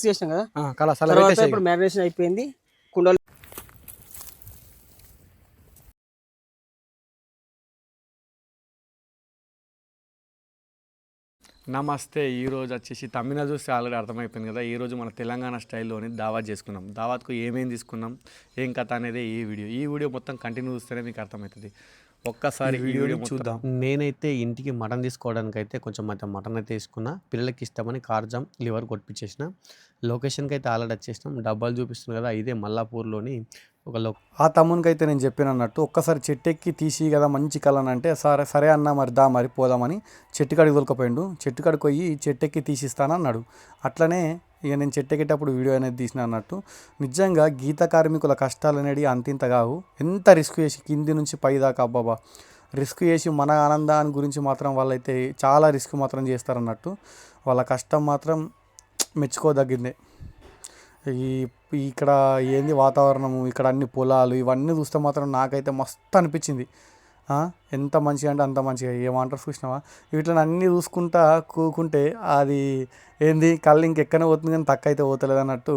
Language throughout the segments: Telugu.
మిక్స్ చేసినాం కదా? తర్వాత. ఇప్పుడు మ్యారినేషన్ అయిపోయింది. కుండలు నమస్తే ఈ రోజు వచ్చేసి తమిళ చూస్తే ఆల్రెడీ అర్థమైపోయింది కదా. ఈ రోజు మన తెలంగాణ స్టైల్లోని దావత్ చేసుకున్నాం. దావత్కు ఏమేం తీసుకున్నాం ఏం కథ అనేది ఈ వీడియో. ఈ వీడియో మొత్తం కంటిన్యూ చూస్తేనే మీకు అర్థమవుతుంది. ఒక్కసారి చూద్దాం. నేనైతే ఇంటికి మటన్ తీసుకోవడానికి అయితే కొంచెం అయితే మటన్ అయితే తీసుకున్నా పిల్లలకి ఇష్టమని కార్జం లివర్ కొట్టించేసిన లొకేషన్కి అయితే ఆల్రెడీ వచ్చేసినాం. డబ్బాలు చూపిస్తుంది కదా ఇదే మల్లాపూర్లోని ఒక ఆ తమ్మునికి అయితే నేను చెప్పాను అన్నట్టు ఒక్కసారి చెట్టు ఎక్కి తీసి కదా మంచి కలర్ అంటే సరే సరే అన్న మరి దా మరి పోదామని చెట్టు కాడికి దొరకపోయిండు చెట్టు కాడికి పోయి చెట్టు ఎక్కి తీసిస్తాను అన్నాడు. అట్లనే ఇక నేను చెట్టు ఎక్కేటప్పుడు వీడియో అనేది తీసిన అన్నట్టు నిజంగా గీత కార్మికుల కష్టాలు అనేవి అంతింత కావు. ఎంత రిస్క్ చేసి కింది నుంచి పై దాకా అబ్బాబా రిస్క్ చేసి మన ఆనందాన్ని గురించి మాత్రం వాళ్ళైతే చాలా రిస్క్ మాత్రం చేస్తారన్నట్టు. వాళ్ళ కష్టం మాత్రం మెచ్చుకోదగ్గిందే ఈ ఇక్కడ ఏంది వాతావరణము ఇక్కడ అన్ని పొలాలు ఇవన్నీ చూస్తే మాత్రం నాకైతే మస్తు అనిపించింది. ఎంత మంచిగా అంటే అంత మంచిగా. ఏమంటారు చూసినావా? వీటిని అన్నీ చూసుకుంటా కూకుంటే అది ఏంది? కళ్ళు ఇంకెక్కనే పోతుంది కానీ తక్కువ అయితే పోతలేదు అన్నట్టు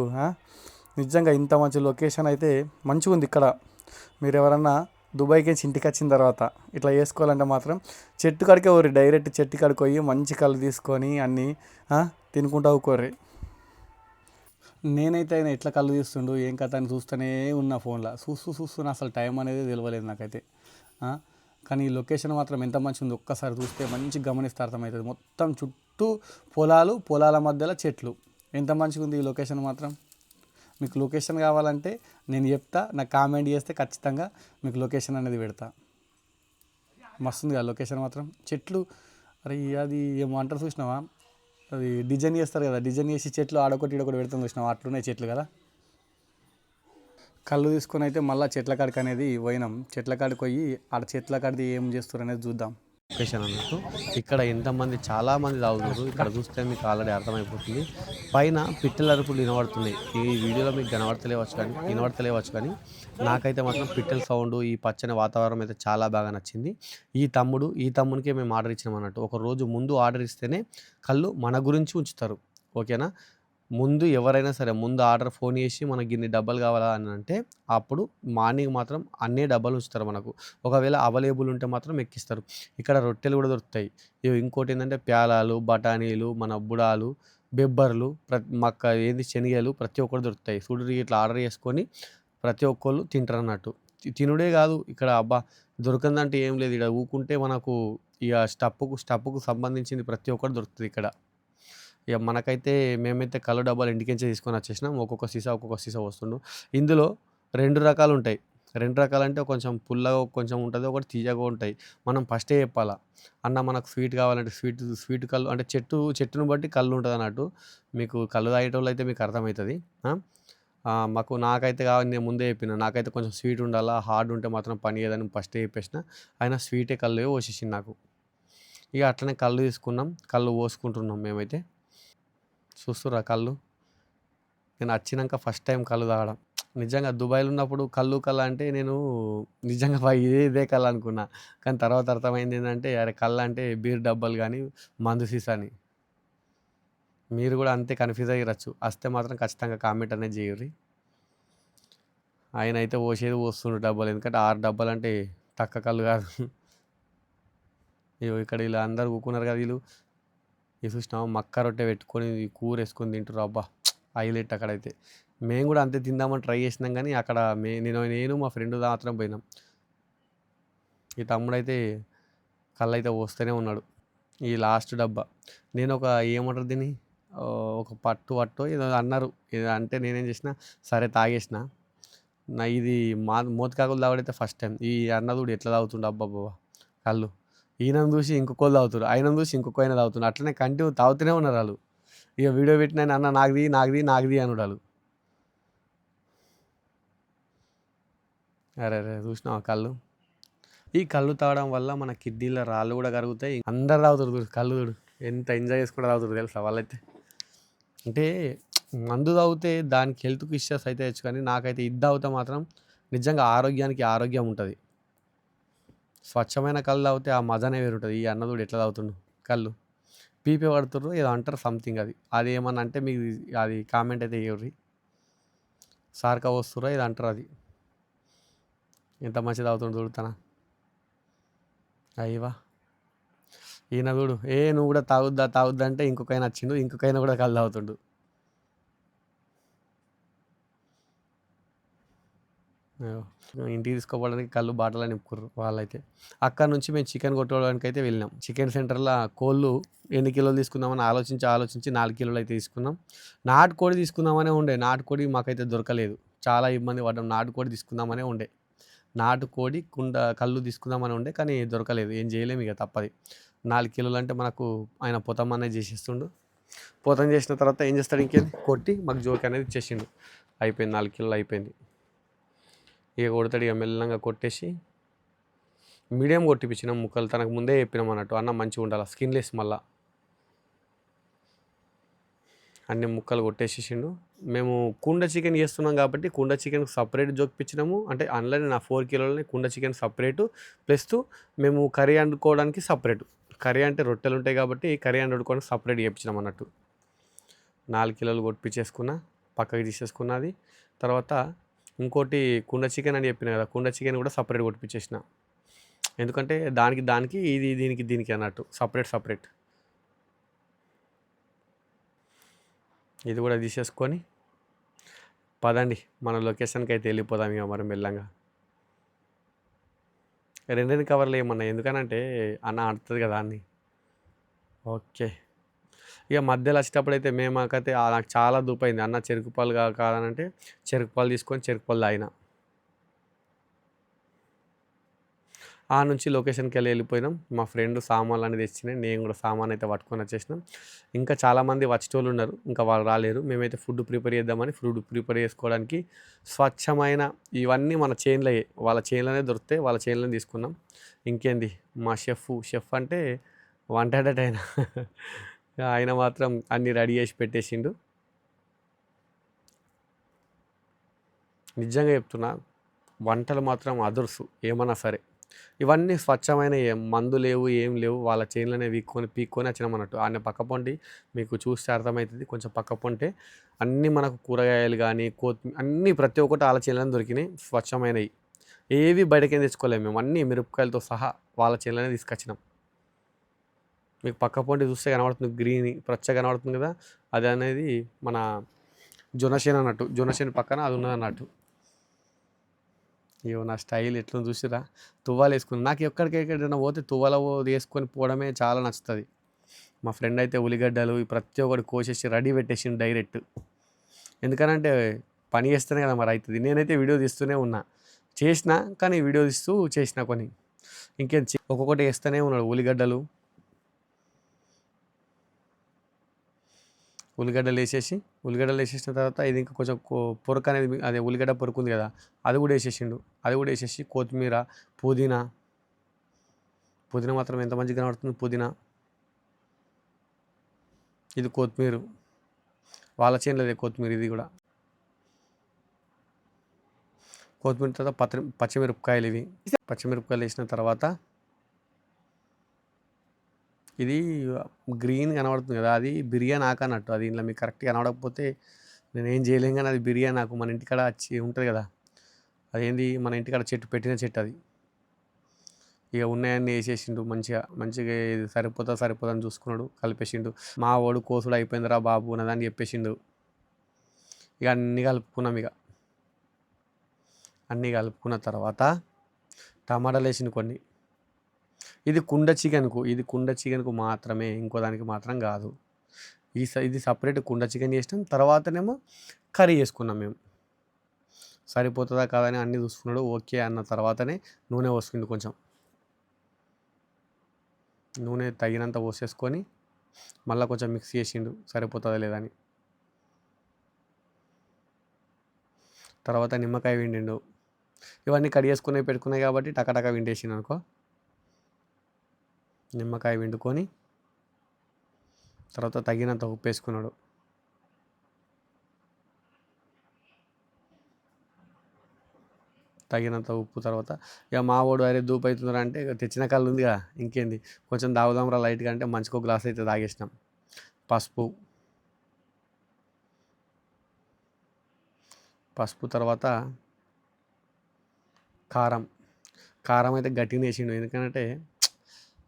నిజంగా ఇంత మంచి లొకేషన్ అయితే మంచిగా ఉంది ఇక్కడ. మీరు ఎవరన్నా దుబాయ్కి ఇంటికి వచ్చిన తర్వాత ఇట్లా చేసుకోవాలంటే మాత్రం చెట్టు కాడికే ఊరి డైరెక్ట్ చెట్టు కాడికి పోయి మంచి కళ్ళు తీసుకొని అన్నీ ఆ, తినుకుంటా ఊకోర్రి. నేనైతే ఆయన ఎట్లా కళ్ళు తీస్తుండు ఏం కథ అని చూస్తూనే ఉన్నా ఫోన్లో. చూస్తూ చూస్తూ అసలు టైం అనేది తెలియలేదు నాకైతే. కానీ ఈ లొకేషన్ మాత్రం ఎంత మంచిగా ఉంది ఒక్కసారి చూస్తే మంచి గమనిస్తే అర్థమవుతుంది. మొత్తం చుట్టూ పొలాలు పొలాల మధ్యలో చెట్లు. ఎంత మంచిగా ఉంది ఈ లొకేషన్ మాత్రం? మీకు లొకేషన్ కావాలంటే నేను చెప్తా నాకు కామెంట్ చేస్తే ఖచ్చితంగా మీకు లొకేషన్ అనేది పెడతా. మస్తుంది కదా లొకేషన్ మాత్రం. చెట్లు అరే అది ఏమో అంటారు చూసినావా? అది డిజైన్ చేస్తారు కదా డిజైన్ చేసి చెట్లు ఆడొకటి ఇడొకటి పెడతాం చూసినాం అట్లున్నాయి చెట్లు కదా. కళ్ళు తీసుకొని అయితే మళ్ళీ చెట్ల కాడికి అనేది పోయినాం. చెట్ల కాడికి పోయి ఆడ చెట్ల కాడిది ఏం చేస్తారు అనేది చూద్దాం. లొకేషన్ అన్నట్టు. ఇక్కడ ఎంతమంది చాలామంది తాగుతున్నారు. ఇక్కడ చూస్తే మీకు ఆల్రెడీ అర్థమైపోతుంది. పైన పిట్టల అరుపులు వినబడుతున్నాయి. ఈ వీడియోలో మీకు కనబడతలేవచ్చు కానీ వినబడతలేవచ్చు కానీ నాకైతే మాత్రం పిట్టల సౌండ్ ఈ పచ్చని వాతావరణం అయితే చాలా బాగా నచ్చింది. ఈ తమ్ముడు ఈ తమ్మునికే మేము ఆర్డర్ ఇచ్చినాం అన్నట్టు. ఒక రోజు ముందు ఆర్డర్ ఇస్తేనే కళ్ళు మన గురించి ఉంచుతారు. ఓకేనా? ముందు ఎవరైనా సరే ముందు ఆర్డర్ ఫోన్ చేసి మనకి ఇన్ని డబ్బాలు కావాలా? అని అంటే అప్పుడు మార్నింగ్ మాత్రం అన్నీ డబ్బాలు ఉంచుతారు మనకు. ఒకవేళ అవైలబుల్ ఉంటే మాత్రం ఎక్కిస్తారు. ఇక్కడ రొట్టెలు కూడా దొరుకుతాయి. ఇవి ఇంకోటి ఏంటంటే ప్యాలాలు బఠానీలు మన బుడాలు బెబ్బర్లు ప్రతి మక్క ఏంది శనగలు ప్రతి ఒక్కరు దొరుకుతాయి. చూడు ఇట్లా ఆర్డర్ చేసుకొని ప్రతి ఒక్కళ్ళు తింటారు అన్నట్టు. తినుడే కాదు ఇక్కడ అబ్బా దొరకందంటే ఏం లేదు. ఇక్కడ ఊకుంటే మనకు ఇక స్టప్పుకు స్టప్పుకు సంబంధించింది ప్రతి ఒక్కటి దొరుకుతుంది ఇక్కడ. ఇక మనకైతే మేమైతే కళ్ళు డబ్బాలు ఇంటికించే తీసుకొని వచ్చేసినాం. ఒక్కొక్క సీసా ఒక్కొక్క సీసా వస్తుండు. ఇందులో రెండు రకాలు ఉంటాయి. రెండు రకాలంటే కొంచెం పుల్లగా కొంచెం ఉంటుంది ఒకటి తీయగా ఉంటాయి. మనం ఫస్టే చెప్పాలా అన్న మనకు స్వీట్ కావాలంటే స్వీట్ స్వీట్ కళ్ళు అంటే చెట్టు చెట్టును బట్టి కళ్ళు ఉంటుంది అన్నట్టు మీకు కళ్ళు తాగేటోళ్ళు అయితే మీకు అర్థమవుతుంది. మాకు నాకైతే కావాలి నేను ముందే చెప్పిన నాకైతే కొంచెం స్వీట్ ఉండాలా హార్డ్ ఉంటే మాత్రం పని చేయదని ఫస్టే చెప్పేసిన ఆయన స్వీటే కళ్ళు పోసేసింది నాకు. ఇక అట్లనే కళ్ళు తీసుకున్నాం కళ్ళు పోసుకుంటున్నాం మేమైతే. చూస్తురా కళ్ళు? నేను వచ్చినాక ఫస్ట్ టైం కళ్ళు తాగడం. నిజంగా దుబాయ్లో ఉన్నప్పుడు కళ్ళు కళ్ళ అంటే నేను నిజంగా ఇదే ఇదే కళ్ళు అనుకున్నా. కానీ తర్వాత అర్థమైంది ఏంటంటే అరే కళ్ళు అంటే బీర్ డబ్బాలు కానీ మందు సీసాని. మీరు కూడా అంతే కన్ఫ్యూజ్ అయ్యరచ్చు. వస్తే మాత్రం ఖచ్చితంగా కామెంట్ అనేది చేయరు ఆయన అయితే పోసేది పోస్తుండ్రు డబ్బాలు. ఎందుకంటే ఆరు డబ్బాలు అంటే తక్క కళ్ళు కాదు. ఇగో ఇక్కడ వీళ్ళు అందరు కూకున్నారు కదా వీళ్ళు. చూసినావా? మక్క రొట్టె పెట్టుకొని కూర వేసుకొని తింటారు అబ్బా హైలైట్ అక్కడైతే మేము కూడా అంతే తిందామని ట్రై చేసినాం కానీ అక్కడ మే నేను నేను మా ఫ్రెండ్ మాత్రం పోయినాం. ఈ తమ్ముడు అయితే కళ్ళు అయితే వస్తూనే ఉన్నాడు. ఈ లాస్ట్ డబ్బా. నేను ఒక ఏమంటారు దీన్ని? ఒక పట్టు పట్టు ఏదో అన్నారు. అంటే నేనేం చేసిన సరే తాగేసిన. నా ఇది మా మోతకాకులు తాగడైతే ఫస్ట్ టైం ఈ అన్నదుడు ఎట్లా తాగుతుండే? అబ్బా బాబా కళ్ళు. ఈయనను చూసి ఇంకొకళ్ళు తాగుతారు ఆయన చూసి ఇంకొక ఆయన తాగుతున్నారు అట్లనే కంటిన్యూ తాగుతూనే ఉన్నారు వాళ్ళు. ఇక వీడియో పెట్టిన ఆయన, అన్న నాకుది నాకుది నాకుది అని వాళ్ళు. అరే అరే చూసినావా కళ్ళు? ఈ కళ్ళు తాగడం వల్ల మన కిడ్నీల రాళ్ళు కూడా కరుగుతాయి. అందరు తాగుతారు చూడు కళ్ళు చూడు. ఎంత ఎంజాయ్ చేసుకుంటూ తాగుతారు తెలుసా వాళ్ళైతే? అంటే మందు తాగితే దానికి హెల్త్కి ఇష్యూస్ అయితే వచ్చు కానీ నాకైతే ఇది తాగితే మాత్రం నిజంగా ఆరోగ్యానికి ఆరోగ్యం ఉంటుంది. స్వచ్ఛమైన కళ్ళు తాగితే ఆ మజానే వేరుంటుంది. ఈ అన్నదుడు ఎట్లా తాగుతుండు? కళ్ళు. పీపే పడుతుర్రు ఏదో అంటారు సంథింగ్ అది. అది ఏమన్నా అంటే మీకు అది కామెంట్ అయితే ఇవ్వరు సార్కా వస్తుర్రో ఇది అంటారు అది. ఎంత మంచిది అవుతుంది చూడుతానా అయ్యవా ఈయన చూడు ఏ నువ్వు కూడా తాగుద్దా తాగుద్దా అంటే ఇంకొకైనా వచ్చిండు ఇంకొకైనా కూడా కళ్ళు తాగుతుండు. ఇంటికి తీసుకోవడానికి కళ్ళు బాటలు నింపుకుర్రు వాళ్ళైతే. అక్కడ నుంచి మేము చికెన్ కొట్టుకోవడానికి అయితే వెళ్ళినాం. చికెన్ సెంటర్లో కోళ్ళు ఎన్ని కిలోలు తీసుకుందామని ఆలోచించి ఆలోచించి నాలుగు కిలోలు అయితే తీసుకున్నాం. నాటుకోడి తీసుకుందామనే ఉండే. నాటుకోడి మాకైతే దొరకలేదు. చాలా ఇబ్బంది పడ్డాం. నాటుకోడి తీసుకుందామనే ఉండే. నాటుకోడి కుండ కళ్ళు తీసుకుందామని ఉండే కానీ దొరకలేదు. ఏం చేయలేము ఇక తప్పది. నాలుగు కిలోలు అంటే మనకు ఆయన పొతం అనేది చేసేస్తుండు. పొతం చేసిన తర్వాత ఏం చేస్తాడు ఇంకేంది? కొట్టి మాకు జోక్ అనేది ఇచ్చేసిండు. అయిపోయింది. నాలుగు కిలోలు అయిపోయింది. ఇక కొడతాడు ఇక మెల్లంగా కొట్టేసి మీడియం కొట్టిపించినాం ముక్కలు తనకు ముందే చెప్పినాం అన్నట్టు అన్న మంచిగా ఉండాలి స్కిన్లెస్ మళ్ళా. అన్ని ముక్కలు కొట్టేసేసిండు. మేము కుండ చికెన్ చేస్తున్నాం కాబట్టి కుండ చికెన్ సపరేట్ జోకిపించినాము అంటే అందులోనే నా ఫోర్ కిలోలని కుండ చికెన్ సపరేటు. ప్లస్ మేము కర్రీ వండుకోవడానికి సపరేటు. కర్రీ అంటే రొట్టెలు ఉంటాయి కాబట్టి కర్రీ వండుకోవడానికి సపరేట్ చేయించినాం అన్నట్టు. నాలుగు కిలోలు కొట్టిపించేసుకున్నా పక్కకి తీసేసుకున్నది. తర్వాత ఇంకోటి కుండ చికెన్ అని చెప్పిన కదా కుండ చికెన్ కూడా సపరేట్ కొట్టిపించేసిన ఎందుకంటే దానికి దానికి ఇది దీనికి దీనికి అన్నట్టు. Separate separate. ఇది కూడా తీసేసుకొని పదండి మన లొకేషన్కి అయితే వెళ్ళిపోదాం ఇక మరి మెల్లంగా. రెండు కవర్లు ఏమన్నా ఎందుకనంటే అన్న ఆడుతుంది కదా అన్నీ. ఓకే. ఇక మధ్యలో వచ్చేటప్పుడు అయితే మేము మాకైతే నాకు చాలా దూపైంది. అన్న చెరుకు పాలు కా- కాదనంటే చెరుకు పాలు తీసుకొని చెరుకు పాలు తాగిన. ఆ నుంచి లొకేషన్కి వెళ్ళి వెళ్ళిపోయినాం. మా ఫ్రెండ్ సామాన్లు అనేది తెచ్చినాయి. నేను కూడా సామాన్ అయితే పట్టుకొని వచ్చేసినాం. ఇంకా చాలామంది వచ్చేటోళ్ళు ఉన్నారు. ఇంకా వాళ్ళు రాలేరు. మేమైతే ఫుడ్ ప్రిపేర్ చేద్దామని ఫుడ్ ప్రిపేర్ చేసుకోవడానికి స్వచ్ఛమైన ఇవన్నీ మన చైన్లో వాళ్ళ చైన్లోనే దొరికితే వాళ్ళ చైన్లోనే తీసుకున్నాం. ఇంకేంది? మా షెఫ్ షెఫ్ అంటే వంట ఆయన ఆయన మాత్రం అన్ని రెడీ చేసి పెట్టేసిండు. నిజంగా చెప్తున్నా వంటలు మాత్రం అదుర్సు ఏమన్నా సరే. ఇవన్నీ స్వచ్ఛమైన ఏం మందు లేవు ఏం లేవు వాళ్ళ చైన్లోనే వీక్కొని పీక్కొని వచ్చినాం అన్నట్టు. ఆయన పక్క పొంటి మీకు చూస్తే అర్థమవుతుంది కొంచెం పక్క పొంటే అన్నీ మనకు కూరగాయలు కానీ కోతి అన్నీ ప్రతి ఒక్కటి వాళ్ళ చైన్లోనే దొరికినాయి స్వచ్ఛమైనవి ఏవి బయటకేం తెచ్చుకోలేము మేము. అన్నీ మిరపకాయలతో సహా వాళ్ళ చైన్లోనే తీసుకొచ్చినాం. మీకు పక్క పొంటి చూస్తే కనబడుతుంది గ్రీన్ ప్రచ్చ కనబడుతుంది కదా? అది అనేది మన జొనసేన అన్నట్టు. జొనసేన పక్కన అది ఉన్నది అన్నట్టు. ఇగో నా స్టైల్ ఎట్లా చూసిరా? తువ్వాలు వేసుకుని. నాకు ఎక్కడికి ఎక్కడైనా పోతే తువ్వాల వేసుకొని పోవడమే చాలా నచ్చుతుంది. మా ఫ్రెండ్ అయితే ఉల్లిగడ్డలు ఈ ప్రతి ఒక్కటి కోసేసి రెడీ పెట్టేసిండు డైరెక్ట్. ఎందుకనంటే పని చేస్తేనే కదా మరి అవుతుంది నేనైతే వీడియో తీస్తూనే ఉన్నా. చేసిన కానీ వీడియో తీస్తూ చేసిన కొన్ని. ఇంకేం ఒక్కొక్కటి వేస్తూనే ఉన్నాడు ఉల్లిగడ్డలు ఉల్లిగడ్డలు వేసేసి ఉల్లిగడ్డలు వేసేసిన తర్వాత ఇది ఇంకా కొంచెం పొరక అనేది అదే ఉల్లిగడ్డ పొరకు ఉంది కదా అది కూడా వేసేసిండు. అది కూడా వేసేసి కొత్తిమీర పుదీనా పుదీనా మాత్రం ఎంత మంచిగా కనబడుతుంది పుదీనా. ఇది కొత్తిమీర వాళ్ళ చేనులదే కొత్తిమీర ఇది కూడా. కొత్తిమీర తర్వాత పత్రి పచ్చిమిరపకాయలు ఇవి. పచ్చిమిరపకాయలు వేసిన తర్వాత ఇది గ్రీన్ కనబడుతుంది కదా అది బిర్యానీ ఆకు అన్నట్టు. అది ఇంట్లో మీకు కరెక్ట్ కనబడకపోతే నేను ఏం చేయలేం కానీ అది బిర్యానీ ఆకు మన ఇంటికాడ వచ్చి ఉంటుంది కదా అదేంది మన ఇంటికాడ చెట్టు పెట్టిన చెట్టు అది. ఇక ఉన్నాయన్నీ వేసేసిండు మంచిగా మంచిగా ఇది సరిపోతా సరిపోతా అని చూసుకున్నాడు కలిపేసిండు. మా వాడు కోసుడు అయిపోయిందిరా బాబు ఉన్నదని చెప్పేసిండు. ఇక అన్నీ కలుపుకున్నాం ఇక. అన్నీ కలుపుకున్న తర్వాత టమాటాలు వేసిండు కొన్ని. ఇది కుండ చికెన్కు ఇది కుండ చికెన్కు మాత్రమే ఇంకో దానికి మాత్రం కాదు. ఈ ఇది సపరేట్ కుండ చికెన్ చేసినాం. తర్వాతనేమో కర్రీ చేసుకున్నాం మేము. సరిపోతుందా కాదని అన్నీ చూసుకున్నాడు. ఓకే అన్న తర్వాతనే నూనె పోసుకుండు కొంచెం. నూనె తగినంత పోసేసుకొని మళ్ళీ కొంచెం మిక్స్ చేసిండు. సరిపోతుందా లేదని తర్వాత నిమ్మకాయ విండిండు ఇవన్నీ కడిగేసుకునే పెట్టుకున్నాయి కాబట్టి టకటక విండేసిండు అనుకో. నిమ్మకాయ వండుకొని తర్వాత తగినంత ఉప్పు వేసుకున్నాడు. తగినంత ఉప్పు తర్వాత ఇక మా వాడు అరే దూపు అవుతుందిరా అంటే ఇక తెచ్చిన కళ్ళు ఉందిగా ఇంకేంది? కొంచెం తాగుదాంరా లైట్గా అంటే మంచిగా ఒక గ్లాస్ అయితే తాగేసినాం. పసుపు. పసుపు తర్వాత కారం. కారం అయితే గట్టిగా వేసిండు. ఎందుకంటే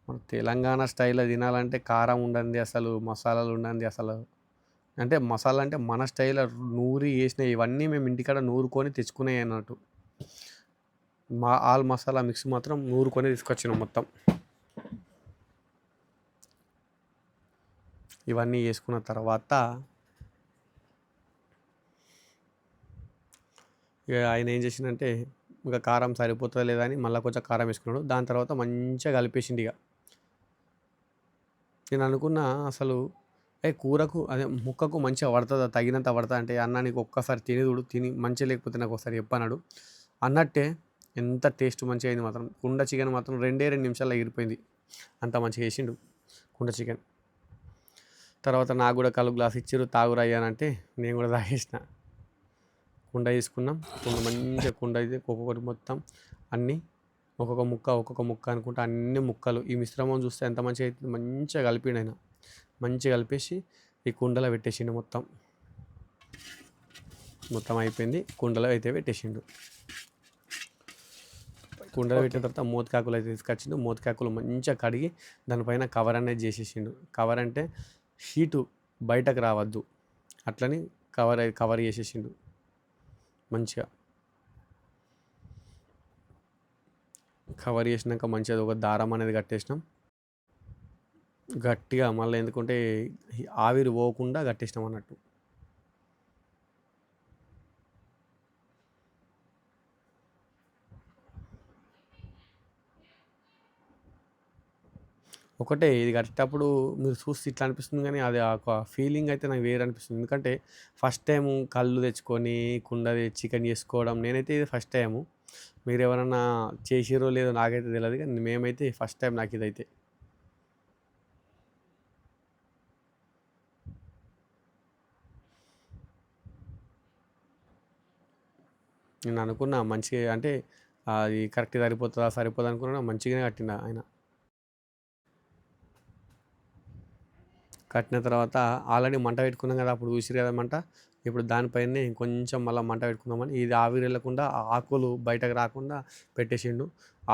మన తెలంగాణ స్టైల్లో తినాలంటే కారం ఉండండి అసలు మసాలాలు ఉండండి అసలు. అంటే మసాలా అంటే మన స్టైల్లో నూరి వేసిన ఇవన్నీ మేము ఇంటికాడ నూరుకొని తెచ్చుకునే అన్నట్టు. మా ఆల్ మసాలా మిక్స్ మాత్రం నూరుకొని తీసుకొచ్చినాం మొత్తం. ఇవన్నీ వేసుకున్న తర్వాత ఇక ఆయన ఏం చేసిందంటే ఇంకా కారం సరిపోతుందా లేదా అని మళ్ళీ కొంచెం కారం వేసుకున్నాడు. దాని తర్వాత మంచిగా కలిపేసిండు ఇక. నేను అనుకున్నా అసలు ఏ కూరకు అదే ముక్కకు మంచిగా పడుతుందా? తగినంత పడుతుంది అంటే అన్నానికి ఒక్కసారి తినేదుడు తిని మంచిగా లేకపోతే నాకు ఒకసారి చెప్పన్నాడు అన్నట్టే ఎంత టేస్ట్ మంచిగా అయింది మాత్రం. కుండ చికెన్ మాత్రం రెండే రెండు నిమిషాల్లో ఎగిరిపోయింది. అంత మంచిగా వేసిండు కుండ చికెన్. తర్వాత నాకు కూడా కళ్ళు గ్లాస్ ఇచ్చారు తాగురా అయ్యానంటే నేను కూడా తాగేసిన. కుండ తీసుకున్నాం. కుండ మంచిగా కుండ అయితే ఒక్కొక్కటి మొత్తం అన్నీ ఒక్కొక్క ముక్క ఒక్కొక్క ముక్క అనుకుంటా అన్ని ముక్కలు. ఈ మిశ్రమం చూస్తే ఎంత మంచిగా అవుతుంది మంచిగా కలిపిండు ఆయన. మంచిగా కలిపేసి ఈ కుండలో పెట్టేసిండు మొత్తం. మొత్తం అయిపోయింది. కుండలో అయితే పెట్టేసిండు. కుండలో పెట్టిన తర్వాత మోతికాకులు అయితే తీసుకొచ్చిండు. మోతికాకులు మంచిగా కడిగి దానిపైన కవర్ అనేది చేసేసిండు. కవర్ అంటే హీటు బయటకు రావద్దు. అట్లని కవర్ కవర్ చేసేసిండు. మంచిగా. కవర్ చేసినాక మంచిగా ఒక దారం అనేది కట్టేసినాం. గట్టిగా మళ్ళీ ఎందుకంటే ఆవిరి పోకుండా కట్టేసినాం అన్నట్టు. ఒకటే ఇది కట్టేటప్పుడు మీరు చూస్తే ఇట్లా అనిపిస్తుంది కానీ అది ఆ ఒక ఫీలింగ్ అయితే నాకు వేరే అనిపిస్తుంది. ఎందుకంటే ఫస్ట్ టైం కళ్ళు తెచ్చుకొని కుండ చికెన్ చేసుకోవడం నేనైతే ఇది ఫస్ట్ టైము మీరు ఎవరన్నా చేసిరో లేదో నాకైతే తెలియదు కానీ మేమైతే ఫస్ట్ టైం నాకు ఇదైతే. నేను అనుకున్నా మంచిగా అంటే అది కరెక్ట్ సరిపోతుందా సరిపోదా అనుకున్నా మంచిగానే కట్టిన ఆయన. కట్టిన తర్వాత ఆల్రెడీ మంట పెట్టుకున్నాం కదా అప్పుడు చూసిరు కదా మంట. ఇప్పుడు దానిపైనే కొంచెం మళ్ళీ మంట పెట్టుకుందామని ఇది ఆవిరి వెళ్ళకుండా ఆకులు బయటకు రాకుండా పెట్టేసిండు.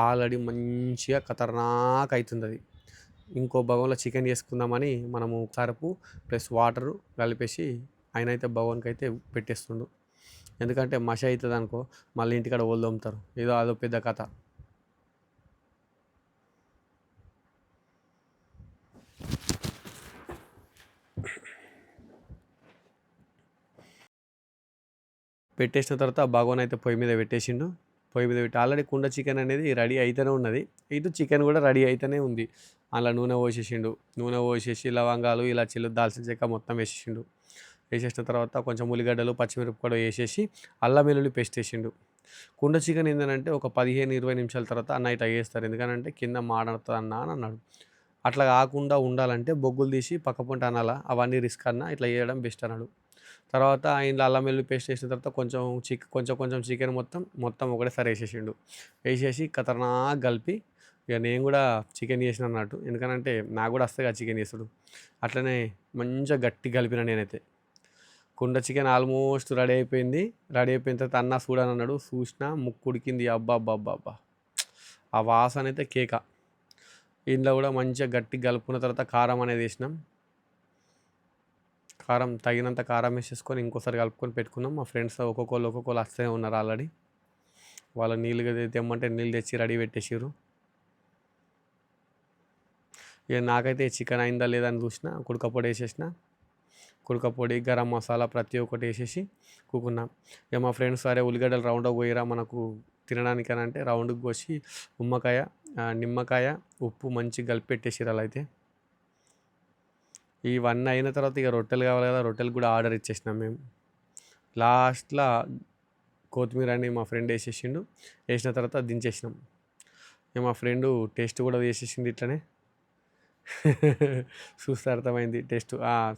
ఆల్రెడీ మంచిగా ఖతర్నాక్ అవుతుంది అది ఇంకో భగవంలో చికెన్ చేసుకుందామని మనము సరుపు ప్లస్ వాటరు కలిపేసి ఆయన అయితే భగవాన్కి అయితే పెట్టేస్తుండు. ఎందుకంటే మష అవుతుంది అనుకో మళ్ళీ ఇంటికాడ ఓళ్ళు దొమ్ముతారు. ఏదో అదో పెద్ద కథ. పెట్టేసిన తర్వాత బాగోన్ అయితే పొయ్యి మీద పెట్టేసిండు. పొయ్యి మీద పెట్టి ఆల్రెడీ కుండ చికెన్ అనేది రెడీ అయితేనే ఉన్నది. ఇటు చికెన్ కూడా రెడీ అయితేనే ఉంది. అలా నూనె పోసేసిండు. నూనె పోసేసి లవంగాలు ఇలాచీలు దాల్చిన చెక్క మొత్తం వేసేసిండు. వేసేసిన తర్వాత కొంచెం ఉల్లిగడ్డలు పచ్చిమిరపకాయలు వేసేసి అల్లం వెల్లుల్లి పేస్ట్ వేసిండు. కుండ చికెన్ ఏంటంటే ఒక పదిహేను ఇరవై నిమిషాల తర్వాత అన్న ఇట్లా వేస్తారు ఎందుకంటే కింద మాడతా అన్న అని అన్నాడు. అట్లా కాకుండా ఉండాలంటే బొగ్గులు తీసి పక్క పొంట అనాలా. అవన్నీ రిస్క్ అన్న ఇట్లా చేయడం బెస్ట్ అన్నాడు. తర్వాత ఆయన అల్లం వెల్లుల్లి పేస్ట్ వేసిన తర్వాత కొంచెం చిక్ కొంచెం కొంచెం చికెన్ మొత్తం మొత్తం ఒకటేసారి వేసేసిండు. వేసేసి ఖతర్నా కలిపి ఇక నేను కూడా చికెన్ చేసిన అన్నట్టు. ఎందుకనంటే నాకు కూడా వస్తుంది కదా చికెన్ చేసుడు అట్లనే మంచిగా గట్టి కలిపిన నేనైతే. కుండ చికెన్ ఆల్మోస్ట్ రెడీ అయిపోయింది. రెడీ అయిపోయిన తర్వాత అన్న చూడని అన్నాడు. చూసిన ముక్కు ఉడికింది. అబ్బా అబ్బా అబ్బా అబ్బా ఆ వాసన అయితే కేక. ఇంట్లో కూడా మంచిగా గట్టి కలుపుకున్న తర్వాత కారం అనేది వేసినాం. కారం తగినంత కారం వేసేసుకొని ఇంకోసారి కలుపుకొని పెట్టుకున్నాం మా ఫ్రెండ్స్ ఒక్కొక్కరు ఒక్కొక్కరు వస్తూనే ఉన్నారు ఆల్రెడీ. వాళ్ళ నీళ్ళు తెమ్మంటే నీళ్ళు తెచ్చి రెడీ పెట్టేసారు ఇక నాకైతే చికెన్ అయిందా లేదా అని చూసిన కుడకపొడి వేసేసిన. కుడకపొడి గరం మసాలా ప్రతి ఒక్కటి వేసేసి కూకున్నాం ఇక మా ఫ్రెండ్స్ సరే ఉల్లిగడ్డలు రౌండ్గా పోయిరా మనకు తినడానికి అని అంటే రౌండ్కి కోసి ఉమ్మకాయ నిమ్మకాయ ఉప్పు మంచిగా కలిపి పెట్టేసారు అలా అయితే ఇవన్నీ అయిన తర్వాత ఇక రొట్టెలు కావాలి కదా రొట్టెలు కూడా ఆర్డర్ ఇచ్చేసినాం మేము. లాస్ట్లో కొత్తిమీర అని మా ఫ్రెండ్ వేసేసిండు వేసిన తర్వాత దించేసినాం. ఇక మా ఫ్రెండ్ టేస్ట్ కూడా వేసేసింది ఇట్లనే. చూస్తే అర్థమైంది టేస్ట్.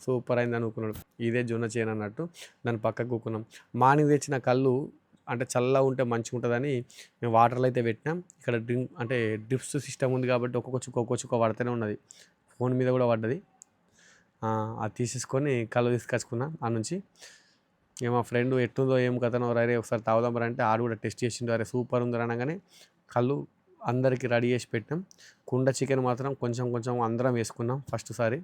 సూపర్ అయింది అనుకున్నాడు. ఇదే జొన్న చేయను అన్నట్టు దాని పక్కకు కూకున్నాం మార్నింగ్ తెచ్చిన కళ్ళు అంటే చల్లగా ఉంటే మంచిగా ఉంటుందని మేము వాటర్లో అయితే పెట్టినాం. ఇక్కడ డ్రింక్ అంటే డ్రిప్స్ సిస్టమ్ ఉంది కాబట్టి ఒక్కొక్క చుక్క ఒక్కొక్క చుక్క పడుతూనే ఉన్నది. ఫోన్ మీద కూడా పడ్డది. అది తీసేసుకొని కళ్ళు తీసుకొచ్చుకున్నా ఆ నుంచి ఇక మా ఫ్రెండ్ ఎట్టుందో ఏం కథనో రే ఒకసారి తాగుదాం రా అంటే ఆడు కూడా టెస్ట్ చేసిండు అరే సూపర్ ఉంది అనగానే కళ్ళు అందరికీ రెడీ చేసి పెట్టినాం. కుండ చికెన్ మాత్రం కొంచెం కొంచెం అందరం వేసుకున్నాం ఫస్ట్ సారి.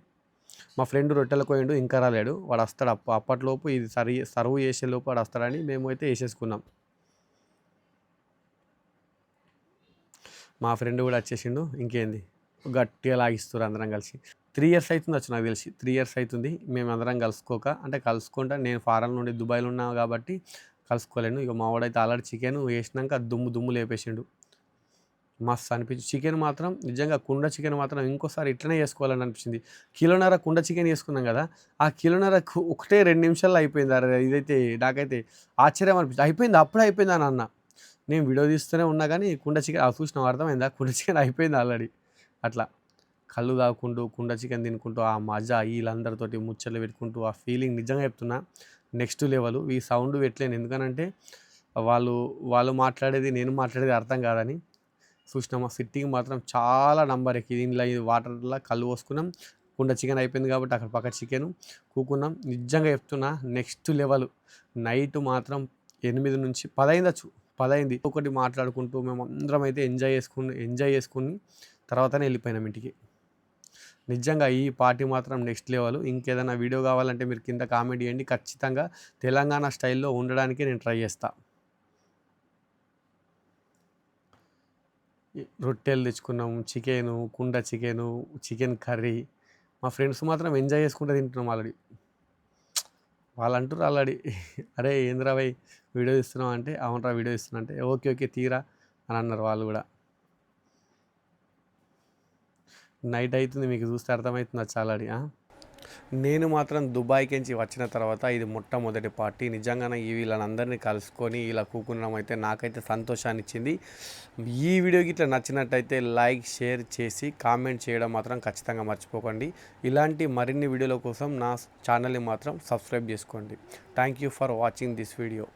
మా ఫ్రెండ్ రొట్టెలకు పోయిండు ఇంకా రాలేడు. వాడు వస్తాడు అప్ప అప్పట్లోపు ఇది సరి సర్వ్ చేసే లోపు వాడు వస్తాడని మేము అయితే వేసేసుకున్నాం. మా ఫ్రెండ్ కూడా వచ్చేసిండు ఇంకేంది? గట్టిగా లాగిస్తారు అందరం కలిసి. త్రీ ఇయర్స్ అవుతుంది వచ్చి నాకు తెలిసి. త్రీ ఇయర్స్ అవుతుంది మేము అందరం కలుసుకోక అంటే కలుసుకుంటా నేను ఫారెన్ నుండి దుబాయ్లో ఉన్నాను కాబట్టి కలుసుకోలేను. ఇక మా వాడైతే ఆల్రెడీ చికెన్ వేసినాక దుమ్ము దుమ్ము లేపేసిండు. మస్తు అనిపించింది చికెన్ మాత్రం నిజంగా కుండ చికెన్ మాత్రం ఇంకోసారి ఇట్లనే చేసుకోవాలని అనిపించింది. కిలోన్నర కుండ చికెన్ చేసుకున్నాం కదా ఆ కిలోనరకు ఒకటే రెండు నిమిషాల్లో అయిపోయింది. అరే ఇదైతే నాకైతే ఆశ్చర్యం అనిపించింది. అయిపోయింది? అప్పుడే అయిపోయింది అని అన్న. నేను వీడియో తీస్తూనే ఉన్నా కానీ కుండ చికెన్ అది చూసినాం అర్థమైందా? కుండ చికెన్ అయిపోయింది ఆల్రెడీ. అట్లా. కళ్ళు తాగుకుంటూ కుండ చికెన్ తినుకుంటూ ఆ మజా వీళ్ళందరితోటి ముచ్చట్లు పెట్టుకుంటూ ఆ ఫీలింగ్ నిజంగా చెప్తున్నా నెక్స్ట్ లెవెల్ ఈ సౌండ్ పెట్టలేను. ఎందుకనంటే వాళ్ళు వాళ్ళు మాట్లాడేది నేను మాట్లాడేది అర్థం కాదని. చూసినాం ఆ సిట్టింగ్ మాత్రం చాలా నంబర్ ఎక్కి దీనిలో ఇది వాటర్లో కళ్ళు పోసుకున్నాం కుండ చికెన్ అయిపోయింది కాబట్టి అక్కడ పక్క చికెన్ కూకున్నాం. నిజంగా చెప్తున్నా నెక్స్ట్ లెవెల్ నైట్ మాత్రం ఎనిమిది నుంచి పదైందచ్చు పదైంది. ఒకటి మాట్లాడుకుంటూ మేము అందరం అయితే ఎంజాయ్ చేసుకుని ఎంజాయ్ చేసుకుని తర్వాతనే వెళ్ళిపోయినాం ఇంటికి. నిజంగా ఈ పార్టీ మాత్రం నెక్స్ట్ లెవెల్. ఇంకేదైనా వీడియో కావాలంటే మీరు కింద కామెంట్ చేయండి. ఖచ్చితంగా తెలంగాణ స్టైల్లో ఉండడానికి నేను ట్రై చేస్తా. రొట్టెలు తెచ్చుకున్నాము చికెను కుండ చికెను చికెన్ కర్రీ. మా ఫ్రెండ్స్ మాత్రం ఎంజాయ్ చేసుకుంటూ తింటున్నాం ఆల్రెడీ. వాళ్ళు అంటారు ఆల్రెడీ. అరే ఏంద్రా వీడియో ఇస్తున్నావు అంటే అవునరా వీడియో ఇస్తున్నా అంటే ఓకే ఓకే తీరా అని అన్నారు వాళ్ళు కూడా. నైట్ అవుతుంది మీకు చూస్తే అర్థమవుతుంది అది చాలా నేను మాత్రం దుబాయ్కి నుంచి వచ్చిన తర్వాత ఇది మొట్టమొదటి పార్టీ. నిజంగానే ఈ వీళ్ళందరినీ కలుసుకొని ఇలా కూకునడం అయితే నాకైతే సంతోషాన్ని ఇచ్చింది ఈ వీడియోకి ఇట్లా నచ్చినట్టయితే లైక్ షేర్ చేసి కామెంట్ చేయడం మాత్రం ఖచ్చితంగా మర్చిపోకండి. ఇలాంటి మరిన్ని వీడియోల కోసం నా ఛానల్ని మాత్రం సబ్స్క్రైబ్ చేసుకోండి. Thank you for watching this video.